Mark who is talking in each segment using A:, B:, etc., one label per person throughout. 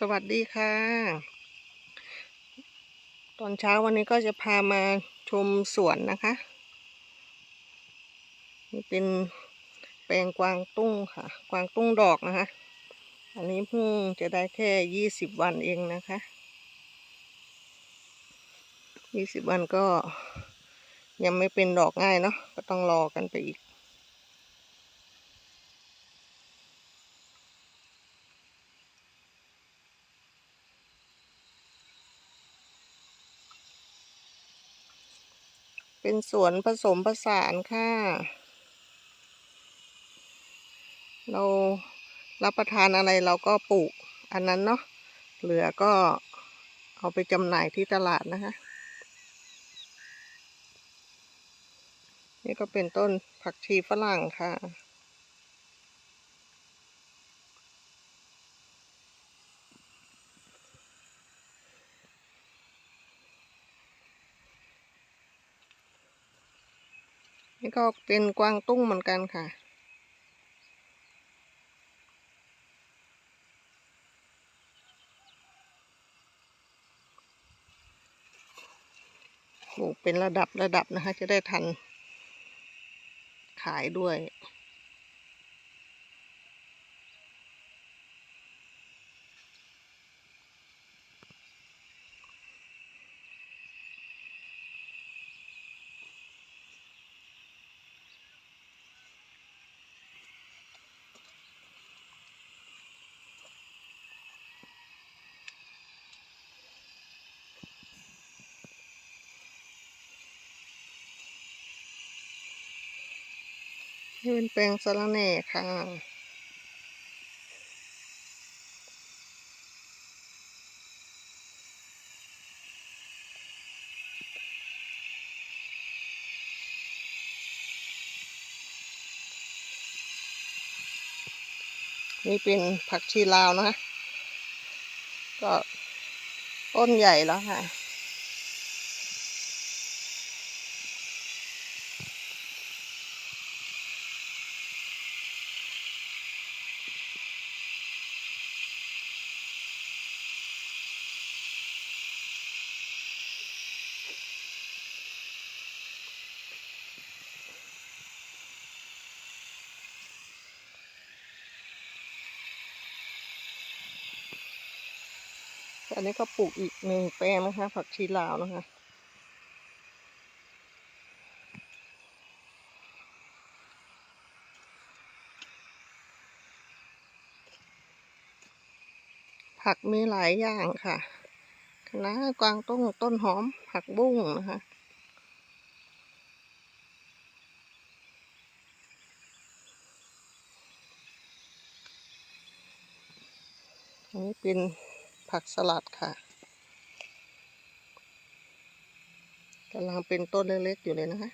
A: สวัสดีค่ะ ตอนเช้าวันนี้ก็จะพามาชมสวนนะคะ นี่เป็นแปลงกวางตุ้งค่ะ กวางตุ้งดอกนะคะ อันนี้เพิ่งจะได้แค่ยี่สิบวันเองนะคะยี่สิบวันก็ยังไม่เป็นดอกง่ายเนาะก็ต้องรอกันไปอีก เป็นสวนผสมผสานค่ะ เรารับประทานอะไรเราก็ปลูก อันนั้นเนาะ เหลือก็เอาไปจำหน่ายที่ตลาดนะคะ นี่ก็เป็นต้นผักชีฝรั่งค่ะ นี่ก็เป็นกวางตุ้งเหมือนกันค่ะ ปลูกเป็นระดับระดับนะคะ จะได้ทันขายด้วย นี่เป็นแปลงสะระแหน่ค่ะ นี่เป็นผักชีลาวนะคะ ก็ต้นใหญ่แล้วค่ะ อันนี้ก็ปลูกอีกหนึ่งแปลงนะคะ ผักชีลาวนะคะผักมีหลายอย่างค่ะคะน้ากวางตุ้งต้นหอม ผักบุ้งนะคะ อันนี้เป็น ผักสลัดค่ะกำลังเป็นต้นเล็กๆอยู่เลยนะคะ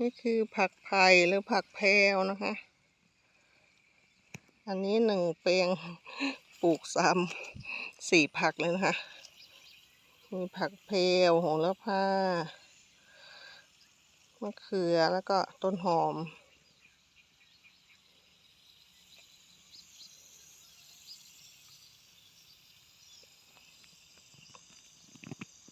A: นี่คือผักไผ่หรือผักแพรวนะคะ อันนี้หนึ่งเปลงปลูกสามสี่ผักเลยนะคะ มีผักเพรวโหระพามะเขือแล้วก็ต้นหอม